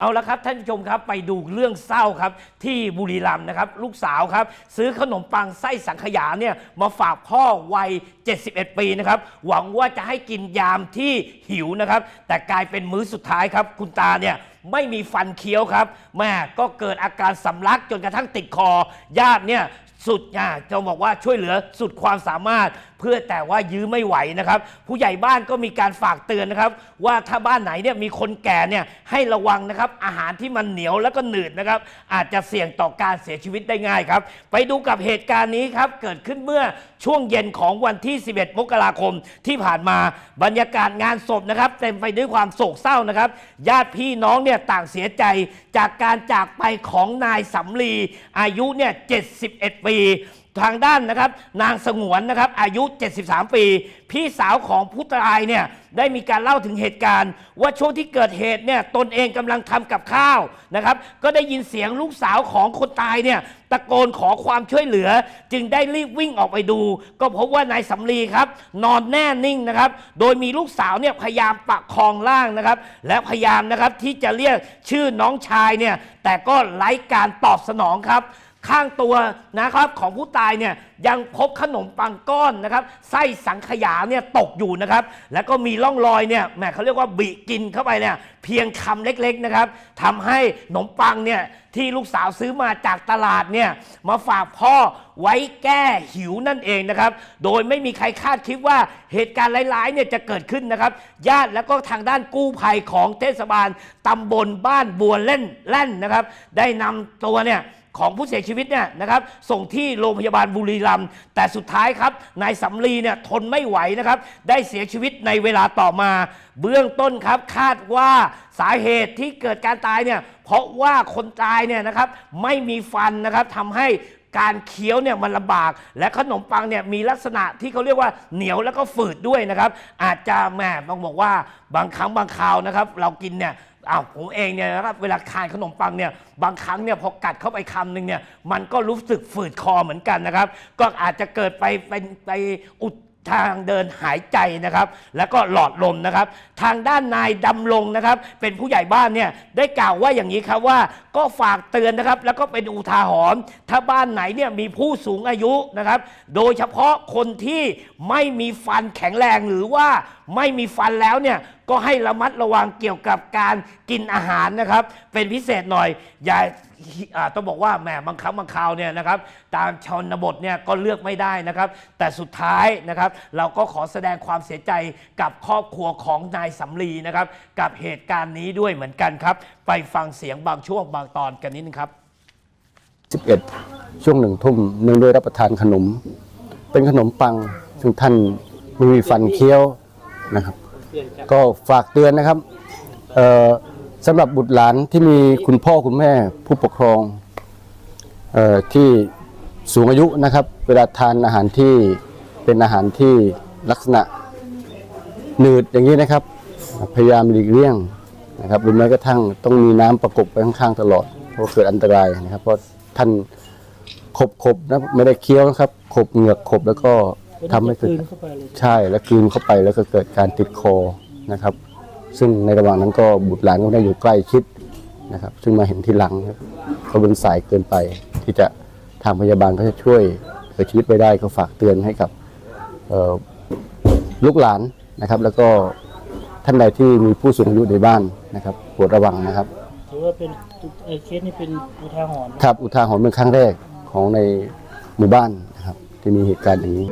เอาละครับท่านผู้ชมครับไปดูเรื่องเศร้าครับที่บุรีรัมย์นะครับลูกสาวครับซื้อขนมปังไส้สังขยาเนี่ยมาฝากพ่อวัย 71 ปีนะครับหวังว่าจะให้กินยามที่หิวนะครับแต่กลายเป็นมื้อสุดท้ายครับคุณตาเนี่ยไม่มีฟันเคี้ยวครับแม่ก็เกิดอาการสำลักจนกระทั่งติดคอญาติเนี่ย สุดอะจะบอกว่าช่วยเหลือสุดความสามารถ เพื่อแต่ว่ายื้อไม่ไหวนะครับ ผู้ใหญ่บ้านก็มีการฝากเตือนนะครับ ว่าถ้าบ้านไหนเนี่ยมีคนแก่เนี่ยให้ระวังนะครับอาหารที่มันเหนียวแล้วก็หนืดนะครับอาจจะเสี่ยงต่อการเสียชีวิตได้ง่ายครับ ไปดูกับเหตุการณ์นี้ครับเกิดขึ้นเมื่อช่วงเย็นของวันที่ 11 มกราคมที่ผ่านมาบรรยากาศงานศพนะครับ เต็มไปด้วยความโศกเศร้านะครับ ญาติพี่น้องเนี่ยต่างเสียใจจากการจากไปของนายสำลีอายุเนี่ย 71 ปี ทางด้านนะครับนางสงวนนะครับอายุ 73 ปี พี่สาวของผู้ตายเนี่ยได้มีการเล่าถึงเหตุการณ์ ว่าช่วงที่เกิดเหตุเนี่ยตนเองกำลังทำกับข้าวนะครับก็ได้ยินเสียงลูกสาวของคนตายเนี่ยตะโกนขอความช่วยเหลือ จึงได้รีบวิ่งออกไปดู ก็พบว่านายสำลีครับนอนแน่นิ่งนะครับโดยมีลูกสาวเนี่ยพยายามประคองร่างนะครับและพยายามนะครับที่จะเรียกชื่อน้องชายเนี่ยแต่ก็ไร้การตอบสนองครับ ข้างตัวนะครับของผู้ตายเนี่ยยังพบขนมปังก้อนนะครับไส้สังขยาเนี่ยตกอยู่นะครับ แล้วก็มีร่องรอยเนี่ยแหมเขาเรียกว่าบิกินเข้าไปเนี่ยเพียงคำเล็กๆนะครับทำให้ขนมปังเนี่ยที่ลูกสาวซื้อมาจากตลาดเนี่ยมาฝากพ่อไว้แก้หิวนั่นเองนะครับ โดยไม่มีใครคาดคิดว่าเหตุการณ์ร้ายๆเนี่ยจะเกิดขึ้นนะครับ ญาติแล้วก็ทางด้านกู้ภัยของเทศบาลตำบลบ้านบัวเล่นแล่นนะครับ ได้นำตัวเนี่ย ของผู้เสียชีวิตเนี่ยนะครับส่งที่โรงพยาบาลบุรีรัมย์แต่สุดท้ายครับนายสำลีเนี่ยทนไม่ไหวนะครับได้เสียชีวิตในเวลาต่อมา เบื้องต้นครับคาดว่าสาเหตุที่เกิดการตายเนี่ยเพราะว่าคนตายเนี่ยนะครับไม่มีฟันนะครับทำให้การเคี้ยวเนี่ยมันลำบาก และขนมปังเนี่ยมีลักษณะที่เขาเรียกว่าเหนียวแล้วก็ฝืดด้วยนะครับ อาจจะแหมต้องบอกว่าบางครั้งบางคราวนะครับ เรากินเนี่ย อ้าวผมเองเนี่ยนะครับเวลาทานขนมปังเนี่ยบางครั้งเนี่ยพอกัดเข้าไปคำหนึ่งเนี่ยมันก็รู้สึกฝืดคอเหมือนกันนะครับ ก็อาจจะเกิดไปเป็นไปอุด ทางเดินหายใจนะครับ แล้วก็หลอดลมนะครับ ทางด้านนายดำรงนะครับ เป็นผู้ใหญ่บ้านเนี่ยได้กล่าวว่าอย่างนี้ครับว่าก็ฝากเตือนนะครับ แล้วก็เป็นอุทาหรณ์ถ้าบ้านไหนเนี่ยมีผู้สูงอายุนะครับ โดยเฉพาะคนที่ไม่มีฟันแข็งแรงหรือว่าไม่มีฟันแล้วเนี่ยก็ให้ระมัดระวังเกี่ยวกับการกินอาหารนะครับ เป็นพิเศษหน่อยอย่าอ่า ต้องบอกว่าแหมบางครั้งบางคราวเนี่ยนะครับตามชนบทเนี่ยก็เลือกไม่ได้นะครับ แต่สุดท้ายนะครับเราก็ขอแสดงความเสียใจกับครอบครัวของนายสำลีนะครับกับเหตุการณ์นี้ด้วยเหมือนกันครับ ไปฟังเสียงบางช่วงบางตอนกันนิดนึงครับ 11 ช่วงหนึ่งทุ่มเนื่งด้วยรับประทานขนม เป็นขนมปังซึ่งท่านไม่มีฟันเคี้ยวนะครับ ก็ฝากเตือนนะครับเอ่อ สำหรับบุตรหลานที่มีคุณพ่อคุณแม่ผู้ปกครองเอ่อที่สูงอายุนะครับ เวลาทานอาหารที่เป็นอาหารที่ลักษณะหนืดอย่างนี้นะครับ พยายามหลีกเลี่ยงนะครับหรือแม้กระทั่งต้องมีน้ำประกบไปข้างๆตลอดเพราะเกิดอันตรายนะครับ เพราะท่านขบขบๆนะไม่ได้เคี้ยวนะครับ ขบเหงือกขบแล้วก็ทำให้เกิดเข้าไปเลยใช่แล้วกลืนเข้าไปแล้วก็เกิดการติดคอนะครับ ซึ่งในระหว่างนั้นก็บุตรหลานก็ได้อยู่ใกล้ชิดนะครับ ซึ่งมาเห็นทีหลังครับเขาเป็นสายเกินไป ที่จะทางพยาบาลเขาจะช่วยเหลือชีวิตไว้ได้ก็ฝากเตือนให้กับเอ่อลูกหลานนะครับ แล้วก็ท่านใดที่มีผู้สูงอายุในบ้านนะครับโปรดระวังนะครับถือว่าเป็นไอ้เคสนี้เป็นอุทาหรณ์ครับอุทาหรณ์เป็นครั้งแรกของในหมู่บ้านนะครับที่มีเหตุการณ์อย่างนี้